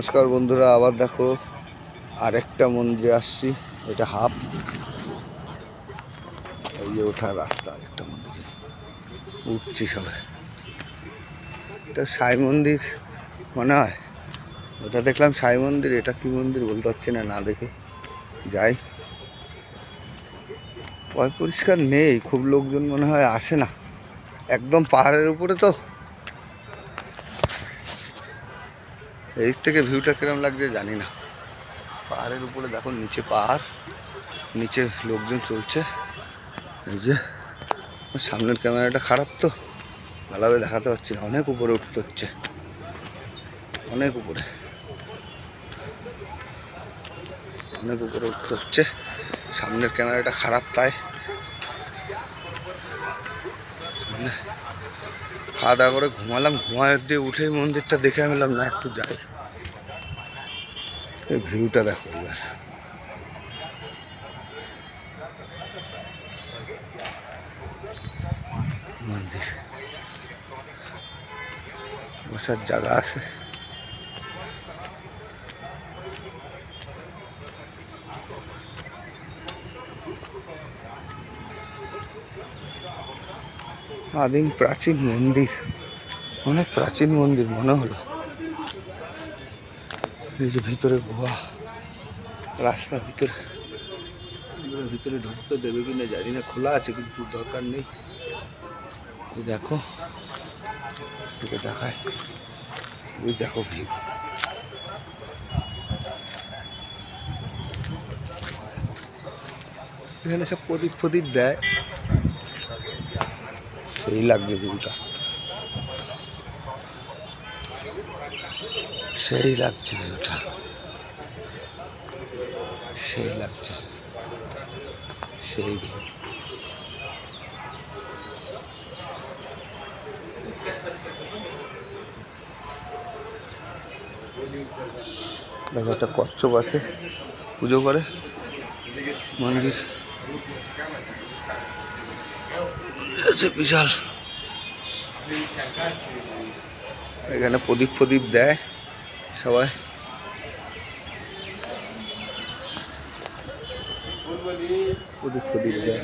নমস্কার বন্ধুরা, আবার দেখো আরেকটা মন্দিরে আসছি, এটা হাফ। এই যে ওঠার রাস্তা আরেকটা মন্দিরে। উঠছি সবাই এটা সাই মন্দির, মনে হয়? ওটা দেখলাম সাই মন্দির, এটা কি মন্দির বলতে পারছি না না দেখে। যাই। পয় পরিষ্কার নেই, খুব লোকজন মনে হয় আসে না। একদম পাহাড়ের উপরে তো এই থেকে ভিউটা কিরম লাগছে জানি না। পাহাড়ের উপরে দেখো, নিচে পাহাড়, নিচে লোকজন চলছে। এই যে, সামনের ক্যামেরাটা খারাপ তো, ভালোভাবে দেখাতে পারছি না। অনেক উপরে উঠতে হচ্ছে। অনেক উপরে। অনেক উপরে উঠতে হচ্ছে। সামনের ক্যামেরাটা খারাপ তাই। খাওয়া দাওয়া করে ঘুমালাম দিয়ে উঠে মন্দিরটা দেখে আমি না, একটু যাই। এই ভিউটা দেখো এবার। মন্দির। বসার জায়গা আছে। আদিম প্রাচীন মন্দির। অনেক প্রাচীন মন্দির মনে হলো। এই যে ভিতরে গুহা, রাস্তা ভিতরে। ভিতরে ঢুকতে দেবে কিনা জানি না, খোলা আছে কিন্তু দরকার নেই। এই দেখো দেখায়। ওই দেখো ভিউ। এখানে সব প্রদীপ ফদীপ দেয়। সেই লাগছে ভিউটা সেই লাগছে ভিউটা সেই লাগছে। সেই দেখো, একটা কচ্ছপ আছে। পুজো করে। মন্দির। বিশাল। এখানে প্রদীপ ফদীপ দেয় সবাই। প্রদীপ ফদীপ দেয়।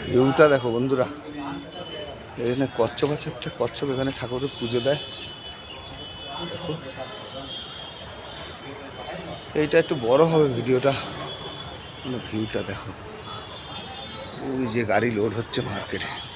ভিউটা দেখো বন্ধুরা। এখানে কচ্ছপ আছে, একটা কচ্ছপ এখানে ঠাকুরের পুজো দেয়। দেখো। এইটা একটু বড় হবে ভিডিওটা। ভিউটা দেখো। ওই যে গাড়ি লোড হচ্ছে মার্কেটে